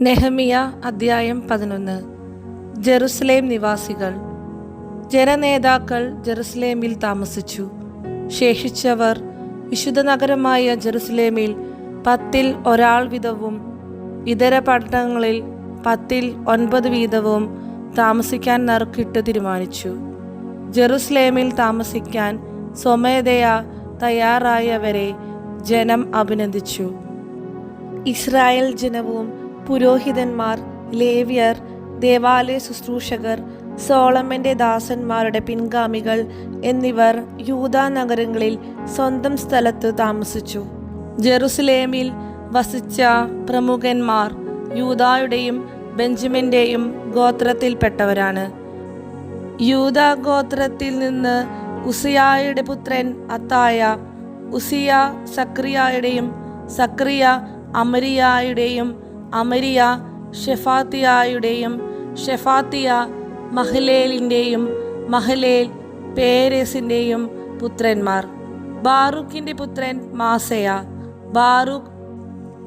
നെഹമിയ അദ്ധ്യായം പതിനൊന്ന്. ജെറുസലേം നിവാസികൾ. ജനനേതാക്കൾ ജെറുസലേമിൽ താമസിച്ചു. ശേഷിച്ചവർ വിശുദ്ധ നഗരമായ ജെറുസലേമിൽ പത്തിൽ ഒരാൾ വീതവും ഇതര പട്ടണങ്ങളിൽ പത്തിൽ ഒൻപത് വീതവും താമസിക്കാൻ നറുക്കിട്ട് തീരുമാനിച്ചു. ജെറുസലേമിൽ താമസിക്കാൻ സ്വമേധയാ തയ്യാറായവരെ ജനം അഭിനന്ദിച്ചു. ഇസ്രായേൽ ജനവും പുരോഹിതന്മാർ ലേവ്യർ ദേവാലയ ശുശ്രൂഷകർ സോളമന്റെ ദാസന്മാരുടെ പിൻഗാമികൾ എന്നിവർ യൂദാ നഗരങ്ങളിൽ സ്വന്തം സ്ഥലത്ത് താമസിച്ചു. ജെറുസലേമിൽ വസിച്ച പ്രമുഖന്മാർ യൂതായുടെയും ബെഞ്ചമിന്റെയും ഗോത്രത്തിൽപ്പെട്ടവരാണ്. യൂദ ഗോത്രത്തിൽ നിന്ന് ഉസിയായുടെ പുത്രൻ അത്തായ ഉസിയ സക്രിയായുടെയും സക്രിയ അമരിയായുടെയും അമരിയ ഷെഫാത്തിയായുടെയും ഷെഫാത്തിയ മഹലേലിന്റെയും മഹലേൽ പേരസിന്റെയും പുത്രന്മാർ. ബാറൂഖിന്റെ പുത്രൻ മാസയ ബാറൂഖ്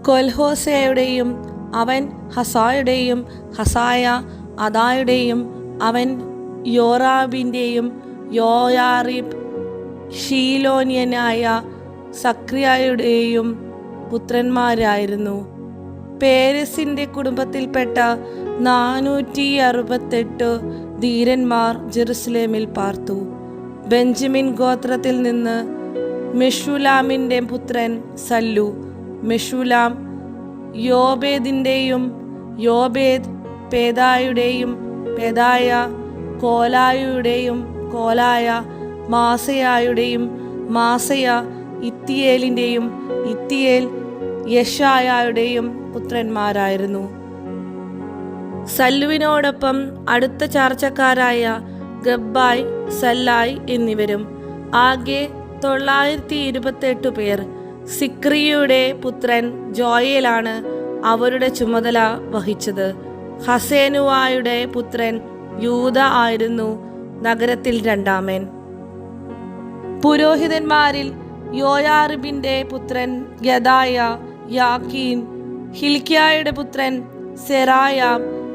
കൊൽഹോസയുടെയും അവൻ ഹസായുടെയും ഹസായ അദായുടെയും അവൻ യോറാബിന്റെയും യോയാറിബ് ഷീലോനിയനായ സക്രിയയുടെയും പുത്രന്മാരായിരുന്നു. പേരസിന്റെ കുടുംബത്തിൽപ്പെട്ട നാനൂറ്റി അറുപത്തെട്ട് ധീരന്മാർ ജെറുസലേമിൽ പാർത്തു. ബെഞ്ചമിൻ ഗോത്രത്തിൽ നിന്ന് മെഷുലാമിന്റെ പുത്രൻ സല്ലു. മെഷുലാം യോബേദിന്റെയും യോബേദ് പേദായുടെയും പേദായ കോലായുടെയും കോലായ മാസയായുടെയും മാസയ ഇത്തിയേലിന്റെയും ഇത്തിയേൽ യഷായയുടെയും പുത്രന്മാരായിരുന്നു. സല്ലുവിനോടൊപ്പം അടുത്ത ചാർച്ചക്കാരായ ഗബ്ബായ് സല്ലായ് എന്നിവരും ആകെ തൊള്ളായിരത്തി ഇരുപത്തെട്ട് പേർ. സിക്രിയുടെ പുത്രൻ ജോയലാണ് അവരുടെ ചുമതല വഹിച്ചത്. ഹസേനുവായുടെ പുത്രൻ യൂത ആയിരുന്നു നഗരത്തിൽ രണ്ടാമൻ. പുരോഹിതന്മാരിൽ യോയാറിബിന്റെ പുത്രൻ ഗദായ യാക്കീൻ ഹിൽക്കിയായുടെ പുത്രൻ സെറായ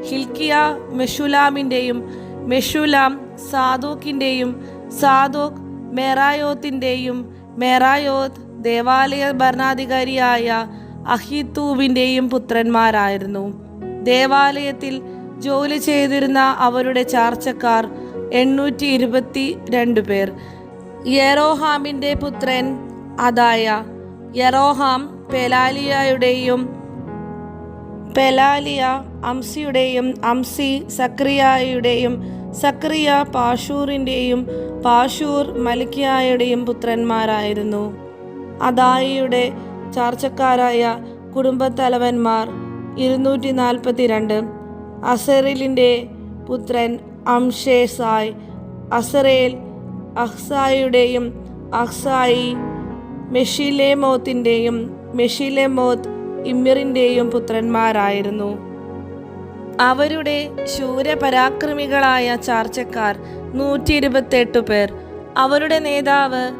ഹിൽക്കിയ മെഷുലാമിന്റെയും മെഷുലാം സാദോക്കിന്റെയും സാദോക് മെറായോത്തിന്റെയും മെറായോത്ത് ദേവാലയ ഭരണാധികാരിയായ അഹിത്തൂവിന്റെയും പുത്രന്മാരായിരുന്നു. ദേവാലയത്തിൽ ജോലി ചെയ്തിരുന്ന അവരുടെ ചാർച്ചക്കാർ എണ്ണൂറ്റി ഇരുപത്തി രണ്ട് പേർ. യെറോഹാമിന്റെ പുത്രൻ അതായ യെറോഹാം പെലാലിയയുടെയും പെലാലിയ അംസിയുടെയും അംസി സക്രിയായുടെയും സക്രിയ പാഷൂറിന്റെയും പാഷൂർ മലിക്കിയായുടെയും പുത്രന്മാരായിരുന്നു. അദായിയുടെ ചാർച്ചക്കാരായ കുടുംബത്തലവന്മാർ ഇരുന്നൂറ്റി നാൽപ്പത്തിരണ്ട് അസറിലിന്റെ പുത്രൻ അംഷേസായ് അസറേൽ അഹ്സായിയുടെയും അഹ്സായി മെഷിലേമോത്തിന്റെയും മെഷിലേമോത്ത് ഇമ്മിറിന്റെയും പുത്രന്മാരായിരുന്നു. അവരുടെ ശൂരപരാക്രമികളായ ചാർച്ചക്കാർ നൂറ്റി ഇരുപത്തെട്ട് പേർ. അവരുടെ നേതാവ്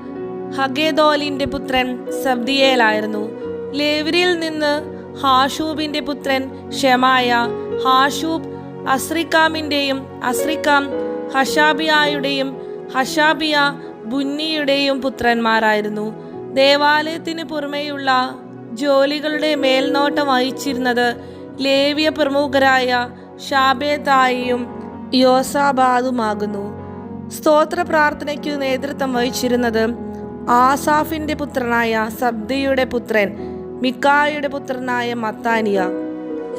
ഹഗേദോലിന്റെ പുത്രൻ സബ്ദിയേലായിരുന്നു. ലേവരിൽ നിന്ന് ഹാഷൂബിന്റെ പുത്രൻ ഷെമായ ഹാഷൂബ് അസ്രിക്കാമിന്റെയും അസ്രിക്കാം ഹഷാബിയായുടെയും ഹഷാബിയ ബുന്നിയുടെയും പുത്രന്മാരായിരുന്നു. ദേവാലയത്തിന് പുറമെയുള്ള ജോലികളുടെ മേൽനോട്ടം വഹിച്ചിരുന്നത് ലേവിയ പ്രമുഖരായ ഷാബേതായിയും യോസാബാദുമാകുന്നു. സ്തോത്ര പ്രാർത്ഥനയ്ക്കു നേതൃത്വം വഹിച്ചിരുന്നത് ആസാഫിന്റെ പുത്രനായ സബ്ദിയുടെ പുത്രൻ മിക്കായുടെ പുത്രനായ മത്താനിയ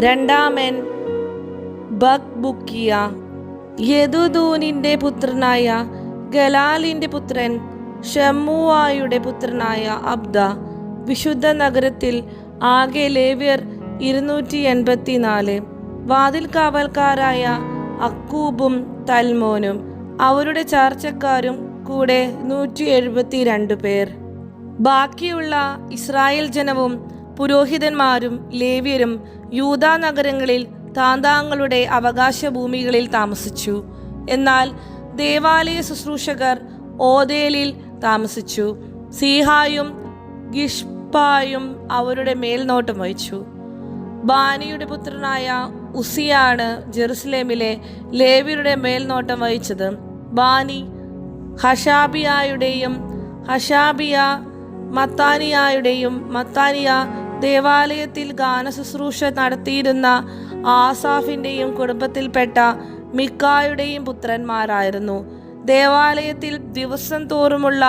രണ്ടാമൻ ബക് ബുക്കിയ യദുദൂനിന്റെ പുത്രനായ ഗലാലിന്റെ പുത്രൻ ഷമ്മുവായുടെ പുത്രനായ അബ്ദ വിശുദ്ധ നഗരത്തിൽ ആകെ ലേവ്യർ ഇരുന്നൂറ്റി എൺപത്തിനാല് വാതിൽ കാവൽക്കാരായ അക്കൂബും തൽമോനും അവരുടെ ചാർച്ചക്കാരും കൂടെ നൂറ്റി എഴുപത്തി രണ്ട് പേർ. ബാക്കിയുള്ള ഇസ്രായേൽ ജനവും പുരോഹിതന്മാരും ലേവ്യരും യൂതാ നഗരങ്ങളിൽ താന്താങ്ങളുടെ അവകാശ ഭൂമികളിൽ താമസിച്ചു. എന്നാൽ ദേവാലയ ശുശ്രൂഷകർ ഓതേലിൽ താമസിച്ചു. സീഹായും ഗിഷ്പായും അവരുടെ മേൽനോട്ടം വഹിച്ചു. ബാനിയുടെ പുത്രനായ ഉസിയാണ് ജെറുസലേമിലെ ലേവിയുടെ മേൽനോട്ടം വഹിച്ചത്. ബാനി ഹഷാബിയായുടെയും ഹഷാബിയ മത്താനിയായുടെയും മത്താനിയ ദേവാലയത്തിൽ ഗാനശുശ്രൂഷ നടത്തിയിരുന്ന ആസാഫിന്റെയും കുടുംബത്തിൽപ്പെട്ട മിക്കായുടെയും പുത്രന്മാരായിരുന്നു. ദേവാലയത്തിൽ ദിവസം തോറുമുള്ള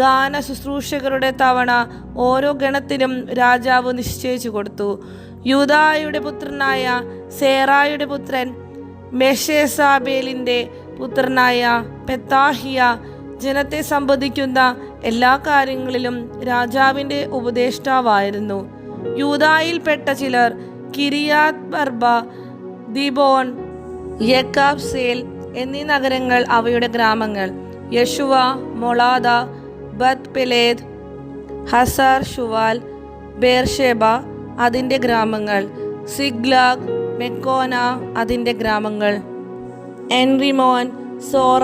ഗാന ശുശ്രൂഷകരുടെ തവണ ഓരോ ഗണത്തിനും രാജാവ് നിശ്ചയിച്ചു കൊടുത്തു. യൂദായുടെ പുത്രനായ സേറായുടെ പുത്രൻ മെഷേസാബേലിന്റെ പുത്രനായ പെത്താഹിയ ജനത്തെ സംബന്ധിക്കുന്ന എല്ലാ കാര്യങ്ങളിലും രാജാവിന്റെ ഉപദേഷ്ടാവായിരുന്നു. യൂതായിൽപ്പെട്ട ചിലർ കിരിയാത് ബർബ ദിബോൺ യക്കാബ്സേൽ എന്നീ നഗരങ്ങൾ അവയുടെ ഗ്രാമങ്ങൾ. യശുവ മൊളാദ ബത് പെലേദ് ഹസാർ ഷുവാൽ ബേർഷേബ അതിന്റെ ഗ്രാമങ്ങൾ. സിഗ്ലാഗ് മെക്കോന അതിന്റെ ഗ്രാമങ്ങൾ. എൻറിമോൻ സോറ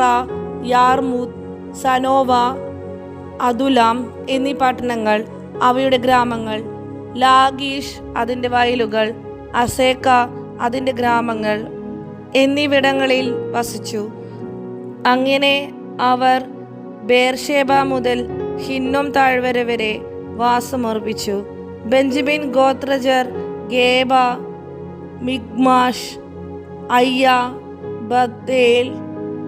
യാർമൂത്ത് സനോവ അതുലാം എന്നീ പട്ടണങ്ങൾ അവയുടെ ഗ്രാമങ്ങൾ ലാഗീഷ് അതിന്റെ വയലുകൾ അസേക്ക അതിന്റെ ഗ്രാമങ്ങൾ എന്നിവിടങ്ങളിൽ വസിച്ചു. അങ്ങനെ അവർ ബേർഷേബ മുതൽ ഹിന്നോം താഴ്വര വരെ വാസമർപ്പിച്ചു ബെഞ്ചമിൻ ഗോത്രജർ ഗേബ മിഗ്മാഷ് അയ്യ ബദ്ദേൽ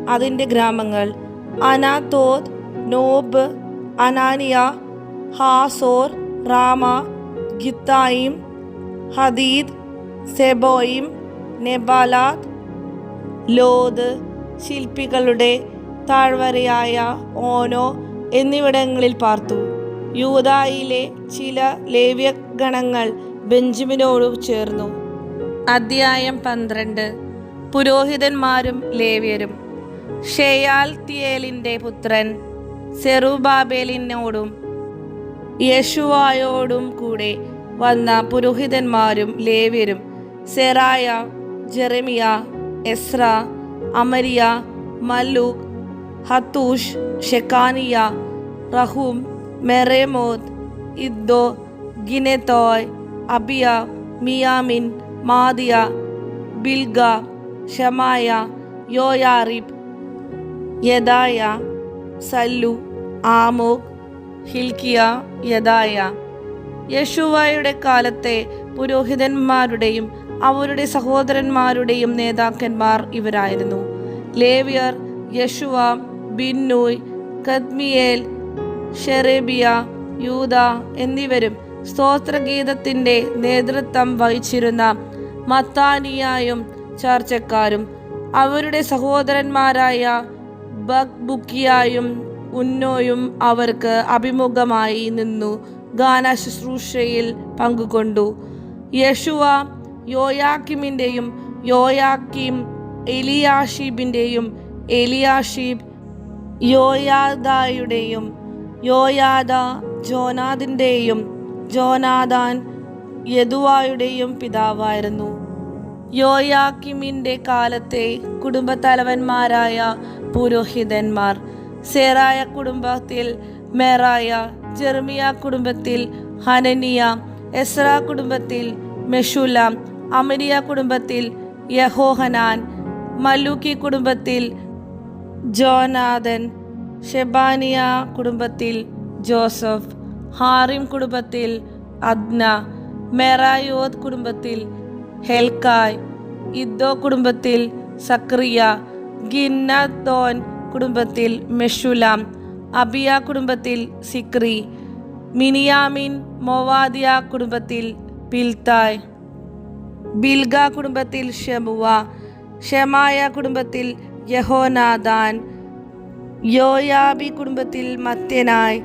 അതിന്റെ ഗ്രാമങ്ങൾ അനാതോത് നോബ് അനാനിയ ഹാസോർ റാമ ഗിത്തായിം ഹദീദ് സെബോയിം നെബാലാത്ത് ലോദ് ശില്പികളുടെ താഴ്വരയായ ഓനോ എന്നിവിടങ്ങളിൽ പാർത്തു. യൂതായിലെ ചില ലേവ്യ ഗണങ്ങൾ ബെഞ്ചമിനോട് ചേർന്നു. അധ്യായം പന്ത്രണ്ട്. പുരോഹിതന്മാരും ലേവ്യരും. ഷെയാൽ തിയേലിന്റെ പുത്രൻ സെറുബാബേലിനോടും യശുവായോടും കൂടെ വന്ന പുരോഹിതന്മാരും ലേവ്യരും സെറായ ജെറമിയ എസ്ര അമരിയ മല്ലൂഖ് ഹത്തൂഷ് ഷെക്കാനിയ റഹൂം മെറേമോത് ഇദ്ദോ ഗിനെത്തോയ് അബിയ മിയാമിൻ മാദിയ ബിൽഗ ഷമായ യോയാറിബ് യദായ സല്ലു ആമോക് ഹിൽക്കിയ യദായ. യശുവായുടെ കാലത്തെ പുരോഹിതന്മാരുടെയും അവരുടെ സഹോദരന്മാരുടെയും നേതാക്കന്മാർ ഇവരായിരുന്നു. ലേവിയർ യശുവ ബിന്നൂയ് കദ്മിയേൽ ഷെറേബിയ യൂത എന്നിവരും സ്തോത്രഗീതത്തിന്റെ നേതൃത്വം വഹിച്ചിരുന്ന മത്താനിയായും ചർച്ചക്കാരും അവരുടെ സഹോദരന്മാരായ ബക്ബുക്കിയായും ഉന്നോയും അവർക്ക് അഭിമുഖമായി നിന്നു ഗാന ശുശ്രൂഷയിൽ പങ്കുകൊണ്ടു. യശുവ യോയാക്കിമിന്റെയും യോയാക്കിം എലിയാഷീബിന്റെയും എലിയാഷീബ് യോയാദായുടെയും യോയാദ ജോനാദിന്റെയും ജോനാദാൻ യദുവായുടെയും പിതാവായിരുന്നു. യോയാക്കിമിന്റെ കാലത്തെ കുടുംബത്തലവന്മാരായ പുരോഹിതന്മാർ. സേറായ കുടുംബത്തിൽ മെറായ ജെർമിയ കുടുംബത്തിൽ ഹനനിയ എസ്ര കുടുംബത്തിൽ മെഷുലാം അമരിയ കുടുംബത്തിൽ യഹോഹനാൻ മല്ലൂക്കി കുടുംബത്തിൽ ജോനാഥൻ ഷെബാനിയ കുടുംബത്തിൽ ജോസഫ് ഹാറിം കുടുംബത്തിൽ അദ്ന മെറായോത് കുടുംബത്തിൽ ഹെൽക്കായ് ഇദ്ദോ കുടുംബത്തിൽ സക്രിയ ഗിന്നത്തോൻ കുടുംബത്തിൽ മെഷുലാം അബിയ കുടുംബത്തിൽ സിക്രി മിനിയാമിൻ മൊവാദിയ കുടുംബത്തിൽ പിൽത്തായ് ബിൽഗ കുടുംബത്തിൽ ഷെമുവ ഷെമായ കുടുംബത്തിൽ യഹോനാദാൻ യോയാബി കുടുംബത്തിൽ മത്യനായ്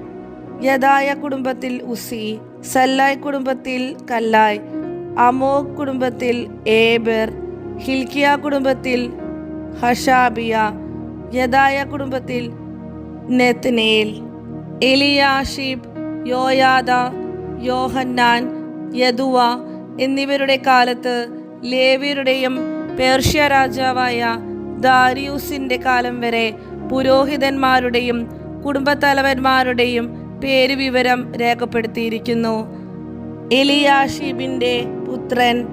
യദായ കുടുംബത്തിൽ ഉസി സല്ലായ് കുടുംബത്തിൽ കല്ലായ് അമോ കുടുംബത്തിൽ ഏബർ ഹിൽക്കിയ കുടുംബത്തിൽ ഹഷാബിയ യദായ കുടുംബത്തിൽ നെത്നേൽ എലിയാഷിബ് യോയാദ യോഹന്നാൻ യദുവ എന്നിവരുടെ കാലത്ത് ലേവിയരുടെയും പേർഷ്യ രാജാവായ ദാരിയൂസിന്റെ കാലം വരെ പുരോഹിതന്മാരുടെയും കുടുംബത്തലവന്മാരുടെയും പേരുവിവരം രേഖപ്പെടുത്തിയിരിക്കുന്നു. എലിയാഷിബിന്റെ പുത്രൻ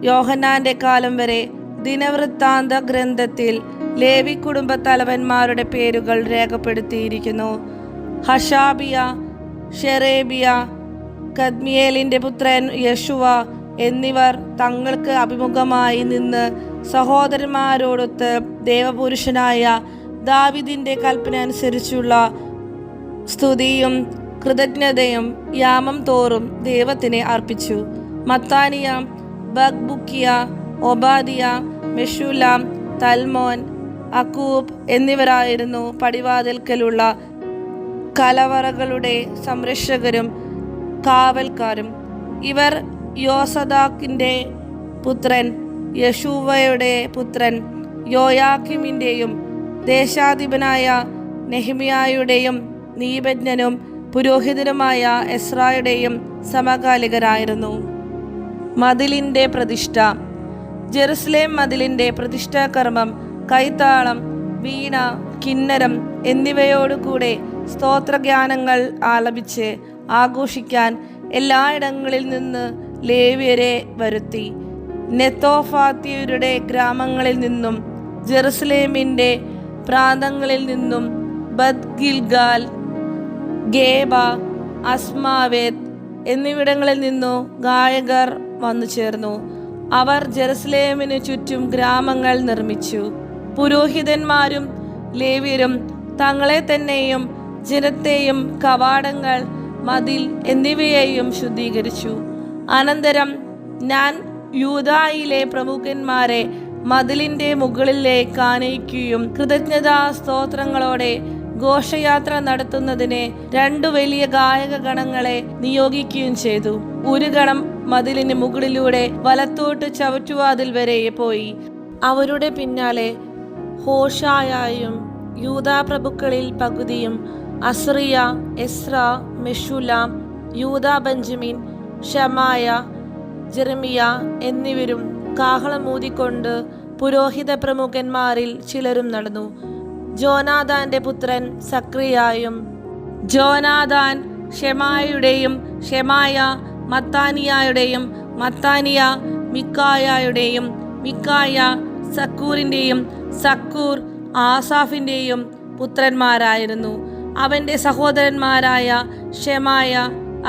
യോഹന്നാന്റെ കാലം വരെ ദിനവൃത്താന്ത ഗ്രന്ഥത്തിൽ ലേവി കുടുംബ തലവന്മാരുടെ പേരുകൾ രേഖപ്പെടുത്തിയിരിക്കുന്നു. ഹഷാബിയ ഷെറേബിയ കദ്മിയേലിന്റെ പുത്രൻ യശുവ എന്നിവർ തങ്ങൾക്ക് അഭിമുഖമായി നിന്ന് സഹോദരന്മാരോടൊത്ത് ദേവപുരുഷനായ ദാവിദിന്റെ കൽപ്പന അനുസരിച്ചുള്ള സ്തുതിയും കൃതജ്ഞതയും യാമം തോറും ദൈവത്തിനെ അർപ്പിച്ചു. മത്താനിയ ബഗ്ബുക്കിയ ഒബാദിയ മെഷുലാം തൽമോൻ അക്കൂബ് എന്നിവരായിരുന്നു പടിവാതിൽക്കലുള്ള കലവറകളുടെ സംരക്ഷകരും കാവൽക്കാരും. ഇവർ യോസദാക്കിന്റെ പുത്രൻ യശൂവയുടെ പുത്രൻ യോയാക്കിമിന്റെയും ദേശാധിപനായ നെഹ്മിയായുടെയും നീപജ്ഞനും പുരോഹിതനുമായ എസ്രായുടെയും സമകാലികരായിരുന്നു. മതിലിന്റെ പ്രതിഷ്ഠ. ജെറുസലേം മതിലിന്റെ പ്രതിഷ്ഠാകർമ്മം കൈത്താളം വീണ കിന്നരം എന്നിവയോടുകൂടെ സ്തോത്രഗാനങ്ങൾ ആലപിച്ച് ആഘോഷിക്കാൻ എല്ലായിടങ്ങളിൽ നിന്ന് ലേവ്യരെ വരുത്തി. നെത്തോഫാത്തിയരുടെ ഗ്രാമങ്ങളിൽ നിന്നും ജെറുസലേമിന്റെ പ്രാന്തങ്ങളിൽ നിന്നും ബദ് ഗിൽഗാൽ ഗേബ അസ്മാവേത് എന്നിവിടങ്ങളിൽ നിന്നു ഗായകർ വന്നു ചേർന്നു. അവർ ജെറുസലേമിന് ചുറ്റും ഗ്രാമങ്ങൾ നിർമ്മിച്ചു. പുരോഹിതന്മാരും ലേവ്യരും തങ്ങളെ തന്നെയും ജനത്തെയും കവാടങ്ങൾ മതിൽ എന്നിവയെയും ശുദ്ധീകരിച്ചു. അനന്തരം ഞാൻ യൂതായിലെ പ്രമുഖന്മാരെ മതിലിന്റെ മുകളിലേക്ക് ആനയിക്കുകയും കൃതജ്ഞതാ സ്തോത്രങ്ങളോടെ ഘോഷയാത്ര നടത്തുന്നതിന് രണ്ടു വലിയ ഗായക ഗണങ്ങളെ നിയോഗിക്കുകയും ചെയ്തു. ഒരു ഗണം മതിലിന് മുകളിലൂടെ വലത്തോട്ട് ചവറ്റുവാതിൽ വരെ പോയി. അവരുടെ പിന്നാലെ ഹോഷായായും യൂതാ പ്രഭുക്കളിൽ പകുതിയും Azariah Ezra Meshullam Judah Benjamin Shemaiah Jeremiah എന്നിവരും കാഹളമൂതിക്കൊണ്ട് പുരോഹിത പ്രമുഖന്മാരിൽ ചിലരും നടന്നു. ജോനാദാന്റെ പുത്രൻ സക്രിയായും ജോനാദാൻ ഷെമായുടെയും ഷെമായ മത്താനിയായുടെയും മത്താനിയ മിക്കായയുടെയും മിക്കായ സക്കൂറിന്റെയും സക്കൂർ ആസാഫിന്റെയും പുത്രന്മാരായിരുന്നു. അവന്റെ സഹോദരന്മാരായ ഷെമായ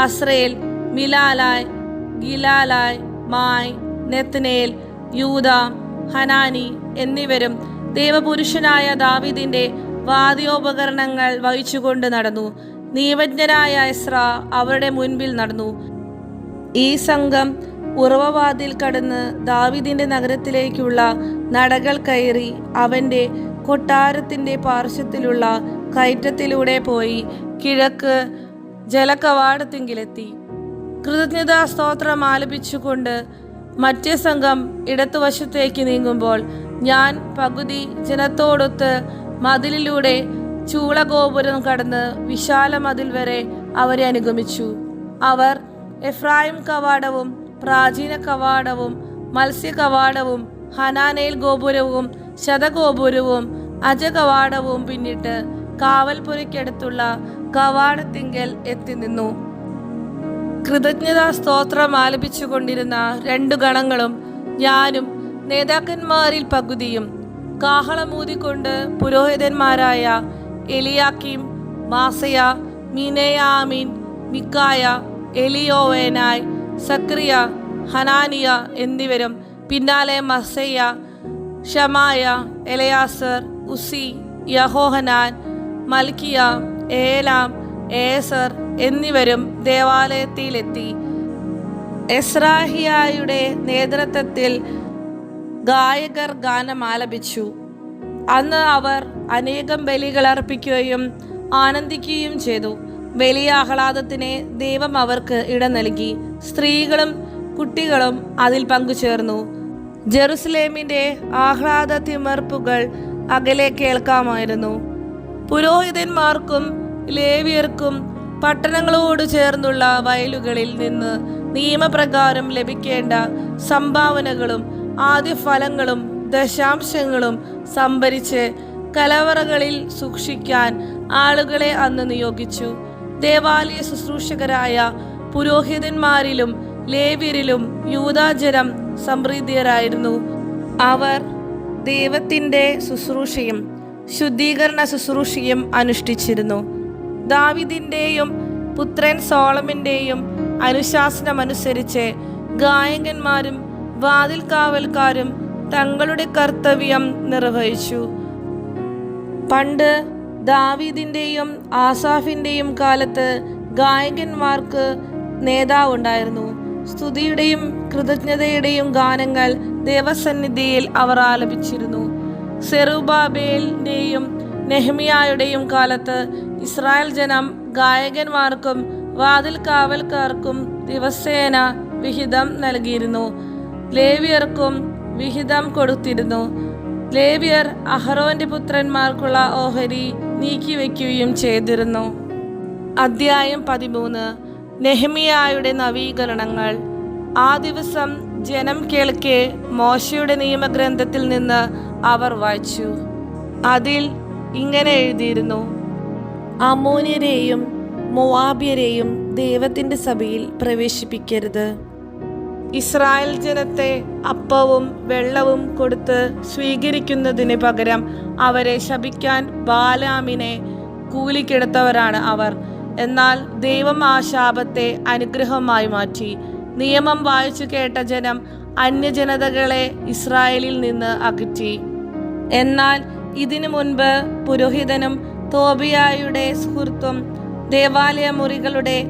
അസ്രേൽ മിലാലായ് ഗിലാലായ് മായി നെത്നേൽ യൂത ഹനാനി എന്നിവരും ദേവപുരുഷനായ ദാവിദിന്റെ വാദ്യോപകരണങ്ങൾ വഹിച്ചുകൊണ്ട് നടന്നു. നിയമജ്ഞനായ എസ്ര അവരുടെ മുൻപിൽ നടന്നു. ഈ സംഘം ഉറവവാതിൽ കടന്ന് ദാവിദിന്റെ നഗരത്തിലേക്കുള്ള നടകൾ കയറി അവന്റെ കൊട്ടാരത്തിന്റെ പാർശ്വത്തിലുള്ള കയറ്റത്തിലൂടെ പോയി കിഴക്ക് ജലകവാടത്തിങ്കിലെത്തി. കൃതജ്ഞതാ സ്തോത്രം ആലപിച്ചുകൊണ്ട് മറ്റേ സംഘം ഇടത്തുവശത്തേക്ക് നീങ്ങുമ്പോൾ ഞാൻ പകുതി ജനത്തോടൊത്ത് മതിലിലൂടെ ചൂളഗോപുരം കടന്ന് വിശാല മതിൽ വരെ അവരെ അനുഗമിച്ചു. അവർ എഫ്രായിം കവാടവും പ്രാചീന കവാടവും മത്സ്യ കവാടവും ഹനാനേൽ ഗോപുരവും ശതഗോപുരവും അജകവാടവും പിന്നിട്ട് കാവൽപുരയ്ക്കടുത്തുള്ള കവാടത്തിങ്കൽ എത്തി നിന്നു. കൃതജ്ഞതാ സ്തോത്രം ആലപിച്ചുകൊണ്ടിരുന്ന രണ്ടു ഗണങ്ങളും ഞാനും നേതാക്കന്മാരിൽ പകുതിയും കാഹളമൂതിക്കൊണ്ട് പുരോഹിതന്മാരായ എലിയാക്കിം മാസയ മിനയാമീൻ മിക്കായ എലിയോവേനായ് സക്രിയ ഹനാനിയ എന്നിവരും പിന്നാലെ മസയ്യ ഷമായ എലയാസർ ഉസി യഹോഹനാൻ മൽക്കിയ ഏലാം ഏസർ എന്നിവരും ദേവാലയത്തിലെത്തി. എസ്രാഹിയായുടെ നേതൃത്വത്തിൽ ഗായകർ ഗാനം ആലപിച്ചു. അന്ന് അവർ അനേകം ബലികൾ അർപ്പിക്കുകയും ആനന്ദിക്കുകയും ചെയ്തു. വലിയ ആഹ്ലാദത്തിന് ദൈവം അവർക്ക് ഇടം നൽകി. സ്ത്രീകളും കുട്ടികളും അതിൽ പങ്കുചേർന്നു. ജെറുസലേമിന്റെ ആഹ്ലാദ തിമർപ്പുകൾ അകലെ കേൾക്കാമായിരുന്നു. പുരോഹിതന്മാർക്കും ലേവിയർക്കും പട്ടണങ്ങളോട് ചേർന്നുള്ള വയലുകളിൽ നിന്ന് നിയമപ്രകാരം ലഭിക്കേണ്ട സംഭാവനകളും ആദ്യ ഫലങ്ങളും ദശാംശങ്ങളും സംഭരിച്ച് കലവറകളിൽ സൂക്ഷിക്കാൻ ആളുകളെ അന്ന് നിയോഗിച്ചു. ദേവാലയ ശുശ്രൂഷകരായ പുരോഹിതന്മാരിലും ലേവ്യരിലും യൂതാജനം സമൃദ്ധിയരായിരുന്നു അവർ ദൈവത്തിന്റെ ശുശ്രൂഷയും ശുദ്ധീകരണ ശുശ്രൂഷയും അനുഷ്ഠിച്ചിരുന്നു. ദാവിദിന്റെയും പുത്രൻ സോളമിന്റെയും അനുശാസനമനുസരിച്ച് ഗായകന്മാരും വാതിൽ കാവൽക്കാരും തങ്ങളുടെ കർത്തവ്യം നിർവഹിച്ചു. പണ്ട് ദാവീദിന്റെയും ആസാഫിന്റെയും കാലത്ത് ഗായകന്മാർക്ക് നേതാവുണ്ടായിരുന്നു. സ്തുതിയുടെയും കൃതജ്ഞതയുടെയും ഗാനങ്ങൾ ദേവസന്നിധിയിൽ അവർ ആലപിച്ചിരുന്നു. സെറുബാബേലിന്റെയും നെഹ്മിയായുടെയും കാലത്ത് ഇസ്രായേൽ ജനം ഗായകന്മാർക്കും വാതിൽ കാവൽക്കാർക്കും ദിവസേന വിഹിതം നൽകിയിരുന്നു. ലേവിയർക്കും വിഹിതം കൊടുത്തിരുന്നു. ലേവിയർ അഹറോന്റെ പുത്രന്മാർക്കുള്ള ഓഹരി നീക്കിവെക്കുകയും ചെയ്തിരുന്നു. അദ്ധ്യായം പതിമൂന്ന്. നെഹ്മിയായുടെ നവീകരണങ്ങൾ. ആ ദിവസം ജനം കേൾക്കെ മോശയുടെ നിയമഗ്രന്ഥത്തിൽ നിന്ന് അവർ വായിച്ചു. അതിൽ ഇങ്ങനെ എഴുതിയിരുന്നു. അമോന്യരെയും മൊവാബ്യരെയും ദൈവത്തിന്റെ സഭയിൽ പ്രവേശിപ്പിക്കരുത്. ഇസ്രായേൽ ജനത്തെ അപ്പവും വെള്ളവും കൊടുത്ത് സ്വീകരിക്കുന്നതിന് പകരം അവരെ ശപിക്കാൻ ബാലാമിനെ കൂലിക്കെടുത്തവരാണ് അവർ. എന്നാൽ ദൈവം ആ ശാപത്തെ അനുഗ്രഹമായി മാറ്റി. നിയമം വായിച്ചു കേട്ട ജനം അന്യജനതകളെ ഇസ്രായേലിൽ നിന്ന് അകറ്റി. എന്നാൽ ഇതിനു മുൻപ് പുരോഹിതനും തോബിയായുടെ സുഹൃത്തും ദേവാലയ മുറികളുടെ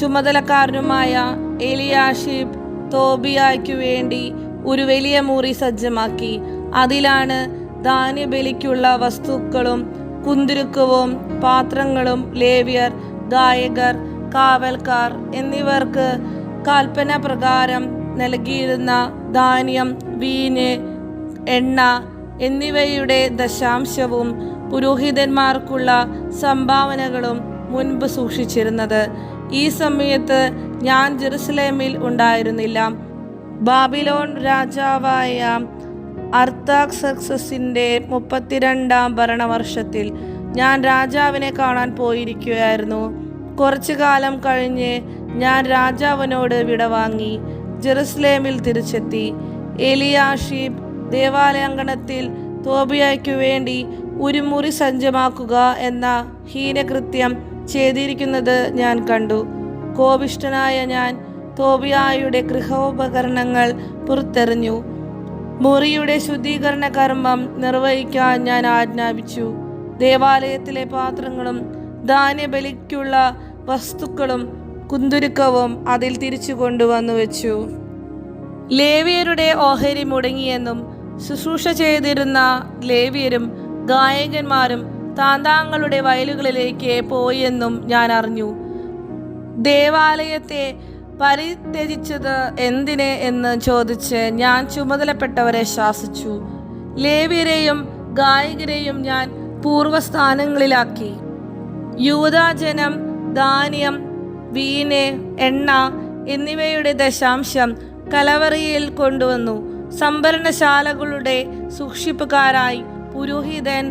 ചുമതലക്കാരനുമായ എലിയാഷിബ് തോബിയായ്ക്കു വേണ്ടി ഒരു വലിയ മുറി സജ്ജമാക്കി. അതിലാണ് ധാന്യബലിക്കുള്ള വസ്തുക്കളും കുന്തിരുക്കവും പാത്രങ്ങളും ലേവ്യർ ഗായകർ കാവൽക്കാർ എന്നിവർക്ക് കൽപ്പന പ്രകാരം നൽകിയിരുന്ന ധാന്യം വീഞ്ഞ് എണ്ണ എന്നിവയുടെ ദശാംശവും പുരോഹിതന്മാർക്കുള്ള സംഭാവനകളും മുൻപ് സൂക്ഷിച്ചിരുന്നത്. ഈ സമയത്ത് ഞാൻ ജെറുസലേമിൽ ഉണ്ടായിരുന്നില്ല. ബാബിലോൺ രാജാവായ അർത്താക്സക്സസിന്റെ മുപ്പത്തിരണ്ടാം ഭരണവർഷത്തിൽ ഞാൻ രാജാവിനെ കാണാൻ പോയിരിക്കുകയായിരുന്നു. കുറച്ചു കാലം കഴിഞ്ഞ് ഞാൻ രാജാവിനോട് വിടവാങ്ങി ജെറുസലേമിൽ തിരിച്ചെത്തി. എലിയാഷീബ് ദേവാലയങ്കണത്തിൽ തോബിയയ്ക്കു വേണ്ടി ഒരു മുറി സജ്ജമാക്കുക എന്ന ഹീനകൃത്യം ചെയ്തിരിക്കുന്നത് ഞാൻ കണ്ടു. കോപിഷ്ടനായ ഞാൻ തോബിയായുടെ ഗൃഹോപകരണങ്ങൾ പുറത്തെറിഞ്ഞു. മുറിയുടെ ശുദ്ധീകരണ കർമ്മം നിർവഹിക്കാൻ ഞാൻ ആജ്ഞാപിച്ചു. ദേവാലയത്തിലെ പാത്രങ്ങളും ധാന്യബലിക്കുള്ള വസ്തുക്കളും കുന്തുരുക്കവും അതിൽ തിരിച്ചു കൊണ്ടുവന്നു വെച്ചു. ലേവിയരുടെ ഓഹരി മുടങ്ങിയെന്നും ശുശ്രൂഷ ചെയ്തിരുന്ന ലേവിയരും ഗായകന്മാരും താന്താങ്ങളുടെ വയലുകളിലേക്ക് പോയെന്നും ഞാൻ അറിഞ്ഞു. ദേവാലയത്തെ പരിത്യജിച്ചത് എന്തിന് എന്ന് ചോദിച്ച് ഞാൻ ചുമതലപ്പെട്ടവരെ ശാസിച്ചു. ലേവ്യരെയും ഗായകരെയും ഞാൻ പൂർവസ്ഥാനങ്ങളിലാക്കി. യൂതാജനം ധാന്യം വീന് എണ്ണ എന്നിവയുടെ ദശാംശം കലവറിയിൽ കൊണ്ടുവന്നു. സംഭരണശാലകളുടെ സൂക്ഷിപ്പുകാരായി പുരോഹിതൻ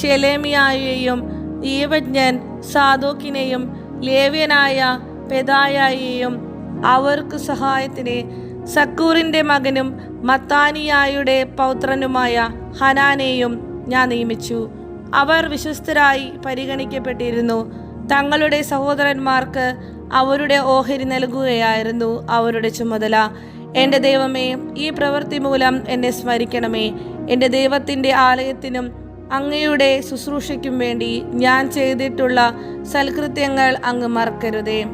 ഷെലേമിയായെയും ഈവജ്ഞൻ സാധോക്കിനെയും ലേവ്യനായ പെദായെയും അവർക്ക് സഹായത്തിന് സക്കൂറിന്റെ മകനും മത്താനിയായുടെ പൗത്രനുമായ ഹനാനെയും ഞാൻ നിയമിച്ചു. അവർ വിശ്വസ്തരായി പരിഗണിക്കപ്പെട്ടിരുന്നു. തങ്ങളുടെ സഹോദരന്മാർക്ക് അവരുടെ ഓഹരി നൽകുകയായിരുന്നു അവരുടെ ചുമതല. എന്റെ ദൈവമേ ഈ പ്രവൃത്തി മൂലം എന്നെ സ്മരിക്കണമേ. എന്റെ ദൈവത്തിന്റെ ആലയത്തിനും അങ്ങയുടെ ശുശ്രൂഷയ്ക്കും വേണ്ടി ഞാൻ ചെയ്തിട്ടുള്ള സൽകൃത്യങ്ങൾ അങ്ങ് മറക്കരുതേ.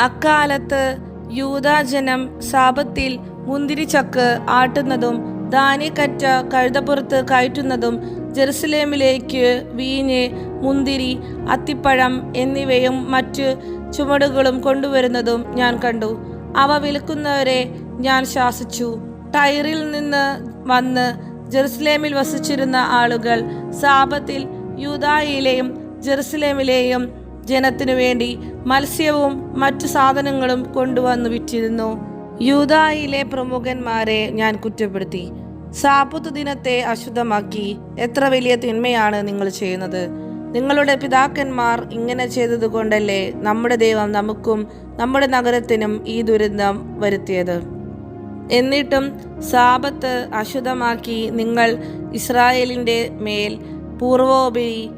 അക്കാലത്ത് യൂതാജനം സാപത്തിൽ മുന്തിരിച്ചക്ക് ആട്ടുന്നതും ധാന്യക്കറ്റ കഴുതപ്പുറത്ത് കയറ്റുന്നതും ജെറുസലേമിലേക്ക് വീഞ്ഞ് മുന്തിരി അത്തിപ്പഴം എന്നിവയും മറ്റു ചുമടുകളും കൊണ്ടുവരുന്നതും ഞാൻ കണ്ടു. അവ വിൽക്കുന്നവരെ ഞാൻ ശാസിച്ചു. ടൈറിൽ നിന്ന് വന്ന് ജെറുസലേമിൽ വസിച്ചിരുന്ന ആളുകൾ സാപത്തിൽ യൂതായിലെയും ജെറുസലേമിലെയും ജനത്തിനു വേണ്ടി മത്സ്യവും മറ്റു സാധനങ്ങളും കൊണ്ടുവന്നു വിറ്റിരുന്നു. യൂതായിലെ പ്രമുഖന്മാരെ ഞാൻ കുറ്റപ്പെടുത്തി. സാപുത്ത് ദിനത്തെ അശുദ്ധമാക്കി. എത്ര വലിയ തിന്മയാണ് നിങ്ങൾ ചെയ്യുന്നത്. നിങ്ങളുടെ പിതാക്കന്മാർ ഇങ്ങനെ ചെയ്തതുകൊണ്ടല്ലേ നമ്മുടെ ദൈവം നമുക്കും നമ്മുടെ നഗരത്തിനും ഈ ദുരന്തം വരുത്തിയത്. എന്നിട്ടും സാപത്ത് അശുദ്ധമാക്കി നിങ്ങൾ ഇസ്രായേലിന്റെ മേൽ പൂർവോപരി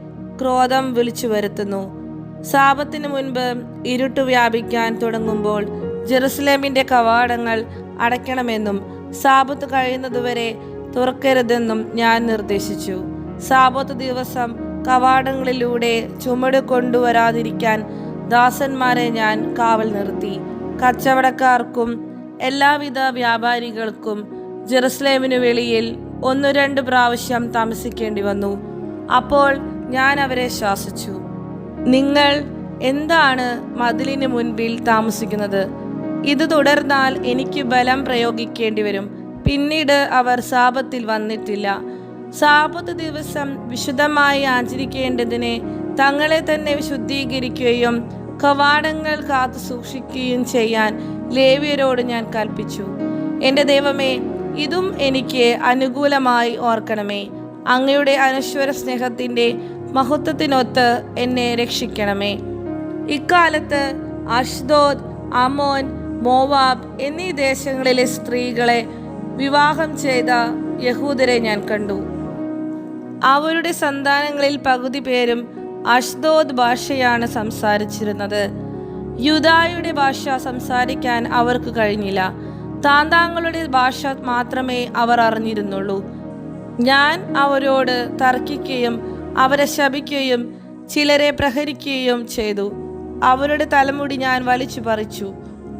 ക്രോധം വിളിച്ചു വരുത്തുന്നു സാപത്തിന് മുൻപ് ഇരുട്ട് വ്യാപിക്കാൻ തുടങ്ങുമ്പോൾ ജെറുസലേമിന്റെ കവാടങ്ങൾ അടയ്ക്കണമെന്നും സാപത്ത് കഴിയുന്നതുവരെ തുറക്കരുതെന്നും ഞാൻ നിർദ്ദേശിച്ചു. സാപത്ത് ദിവസം കവാടങ്ങളിലൂടെ ചുമട് കൊണ്ടുവരാതിരിക്കാൻ ദാസന്മാരെ ഞാൻ കാവൽ നിർത്തി. കച്ചവടക്കാർക്കും എല്ലാവിധ വ്യാപാരികൾക്കും ജെറുസലേമിനു വെളിയിൽ ഒന്നു രണ്ട് പ്രാവശ്യം താമസിക്കേണ്ടി വന്നു. അപ്പോൾ ഞാൻ അവരെ ശാസിച്ചു. നിങ്ങൾ എന്താണ് മതിലിന് മുൻപിൽ താമസിക്കുന്നത്? ഇത് തുടർന്നാൽ എനിക്ക് ബലം പ്രയോഗിക്കേണ്ടി വരും. പിന്നീട് അവർ സാപത്തിൽ വന്നിട്ടില്ല. സാപത്ത് ദിവസം വിശുദ്ധമായി ആചരിക്കേണ്ടതിനെ തങ്ങളെ തന്നെ വിശുദ്ധീകരിക്കുകയും കവാടങ്ങൾ കാത്തു സൂക്ഷിക്കുകയും ചെയ്യാൻ ലേവിയരോട് ഞാൻ കൽപ്പിച്ചു. എന്റെ ദൈവമേ ഇതും എനിക്ക് അനുകൂലമായി ഓർക്കണമേ. അങ്ങയുടെ അനശ്വര സ്നേഹത്തിന്റെ മഹത്വത്തിനൊത്ത് എന്നെ രക്ഷിക്കണമേ. ഇക്കാലത്ത് അഷ്ദോദ് അമോൻ മോവാബ് എന്നീ ദേശങ്ങളിലെ സ്ത്രീകളെ വിവാഹം ചെയ്ത യഹൂദരെ ഞാൻ കണ്ടു. അവരുടെ സന്താനങ്ങളിൽ പകുതി പേരും അഷ്ദോദ് ഭാഷയാണ് സംസാരിച്ചിരുന്നത്. യുദായുടെ ഭാഷ സംസാരിക്കാൻ അവർക്ക് കഴിഞ്ഞില്ല. താന്താങ്ങളുടെ ഭാഷ മാത്രമേ അവർ അറിഞ്ഞിരുന്നുള്ളൂ. ഞാൻ അവരോട് തർക്കിക്കുകയും അവരെ ശപിക്കുകയും ചിലരെ പ്രഹരിക്കുകയും ചെയ്തു. അവരുടെ തലമുടി ഞാൻ വലിച്ചു പറിച്ചു.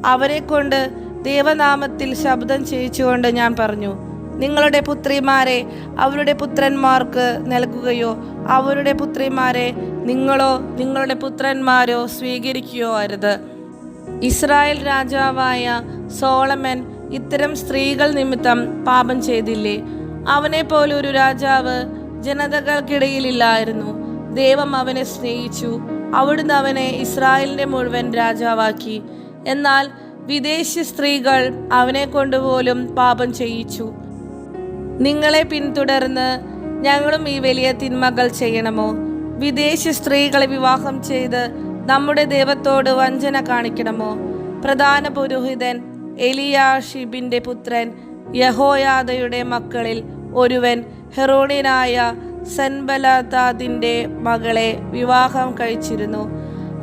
അവരെ കൊണ്ട് ദേവനാമത്തിൽ ശബ്ദം ചെയ്യിച്ചുകൊണ്ട് ഞാൻ പറഞ്ഞു നിങ്ങളുടെ പുത്രിമാരെ അവരുടെ പുത്രന്മാർക്ക് നൽകുകയോ അവരുടെ പുത്രിമാരെ നിങ്ങളോ നിങ്ങളുടെ പുത്രന്മാരോ സ്വീകരിക്കുകയോ അരുത്. ഇസ്രായേൽ രാജാവായ സോളമൻ ഇത്തരം സ്ത്രീകൾ നിമിത്തം പാപം ചെയ്തില്ലേ? അവനെ ഒരു രാജാവ് ജനതകൾക്കിടയിലില്ലായിരുന്നു. ദൈവം അവനെ സ്നേഹിച്ചു. അവിടുന്ന് അവനെ ഇസ്രായേലിന്റെ മുഴുവൻ രാജാവാക്കി. എന്നാൽ വിദേശ സ്ത്രീകൾ അവനെ കൊണ്ടുപോലും പാപം ചെയ്യിച്ചു. നിങ്ങളെ പിന്തുടർന്ന് ഞങ്ങളും ഈ വലിയ തിന്മകൾ ചെയ്യണമോ? വിദേശ സ്ത്രീകളെ വിവാഹം ചെയ്ത് നമ്മുടെ ദൈവത്തോട് വഞ്ചന കാണിക്കണമോ? പ്രധാന പുരോഹിതൻ എലിയാഷിബിന്റെ പുത്രൻ യഹോയാദയുടെ മക്കളിൽ ഒരുവൻ ഹെറോണിനായ സൻബലാതാദിന്റെ മകളെ വിവാഹം കഴിച്ചിരുന്നു.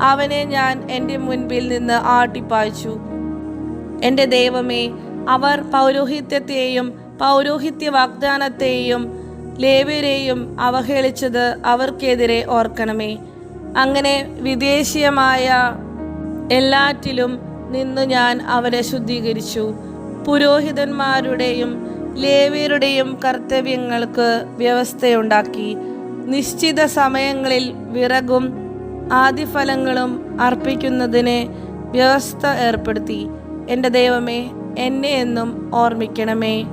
അവനെ ഞാൻ എന്റെ മുൻപിൽ നിന്ന് ആട്ടിപ്പായിച്ചു. എന്റെ ദൈവമേ അവർ പൗരോഹിത്യത്തെയും പൗരോഹിത്യ വാഗ്ദാനത്തെയും ലേവ്യരെയും അവഹേളിച്ചത് അവർക്കെതിരെ ഓർക്കണമേ. അങ്ങനെ വിദേശീയമായ എല്ലാറ്റിലും നിന്ന് ഞാൻ അവരെ ശുദ്ധീകരിച്ചു. പുരോഹിതന്മാരുടെയും ലേവ്യരുടെയും കർത്തവ്യങ്ങൾക്ക് വ്യവസ്ഥയുണ്ടാക്കി. നിശ്ചിത സമയങ്ങളിൽ വിറകും ആദിഫലങ്ങളും അർപ്പിക്കുന്നതിന് വ്യവസ്ഥ ഏർപ്പെടുത്തി. എന്റെ ദൈവമേ എന്നെ എന്നും ഓർമ്മിക്കണമേ.